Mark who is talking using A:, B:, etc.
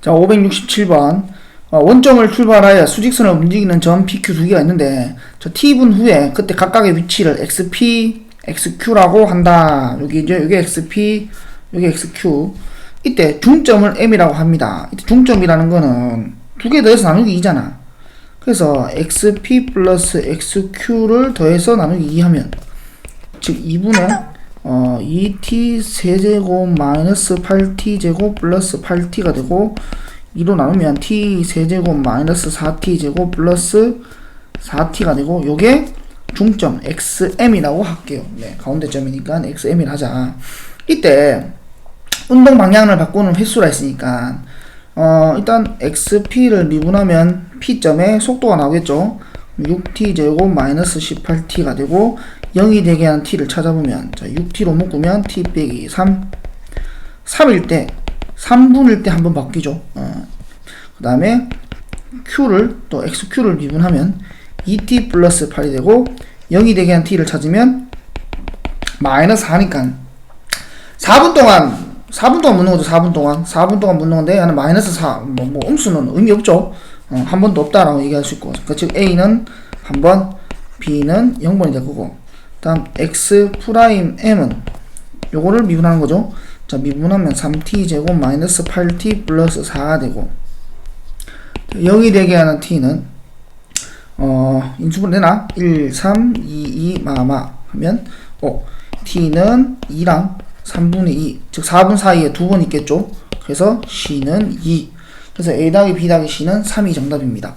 A: 자, 567번. 어, 원점을 출발하여 수직선을 움직이는 점 PQ 두 개가 있는데, 저 T분 후에 그때 각각의 위치를 XP, XQ라고 한다. 여기 이제, 여기 XP, 여기 XQ. 이때 중점을 M이라고 합니다. 이때 중점이라는 거는 두 개 더해서 나누기 2잖아. 그래서 XP 플러스 XQ를 더해서 나누기 2 하면, 즉 2분의 어, 2t 세제곱 마이너스 8t 제곱 플러스 8t가 되고 2로 나누면 t 세제곱 마이너스 4t 제곱 플러스 4t가 되고 요게 중점 xm이라고 할게요. 네, 가운데 점이니까 xm이라 하자. 이때 운동 방향을 바꾸는 횟수라 했으니까 어, 일단 xp를 미분하면 p점에 속도가 나오겠죠. 6t 제곱 마이너스 18t가 되고 0이 되게 한 t를 찾아보면 자 6t로 묶으면 t 빼기 3 3일 때 3분일 때 한번 바뀌죠. 어. 그 다음에 q를 또 xq를 미분하면 2t 플러스 8이 되고 0이 되게 한 t를 찾으면 마이너스 4니까 4분 동안 4분 동안 묻는 거죠 4분 동안. 4분 동안 묻는 건데 하는 마이너스 4 뭐, 뭐 음수는 의미 없죠. 어, 한 번도 없다라고 얘기할 수 있고 그즉 a는 한 번 b는 0번이 될 거고 다음 x 프라임 m은 요거를 미분하는 거죠. 자 미분하면 3t 제곱 마이너스 8t 플러스 4가 되고 0이 되게 하는 t는 어 인수분 되나? 1, 3, 2, 2 마마 하면 5 t는 2랑 3분의 2, 즉 4분 사이에 두 번 있겠죠. 그래서 c는 2. 그래서 a 더하기 b 더하기 c는 3이 정답입니다.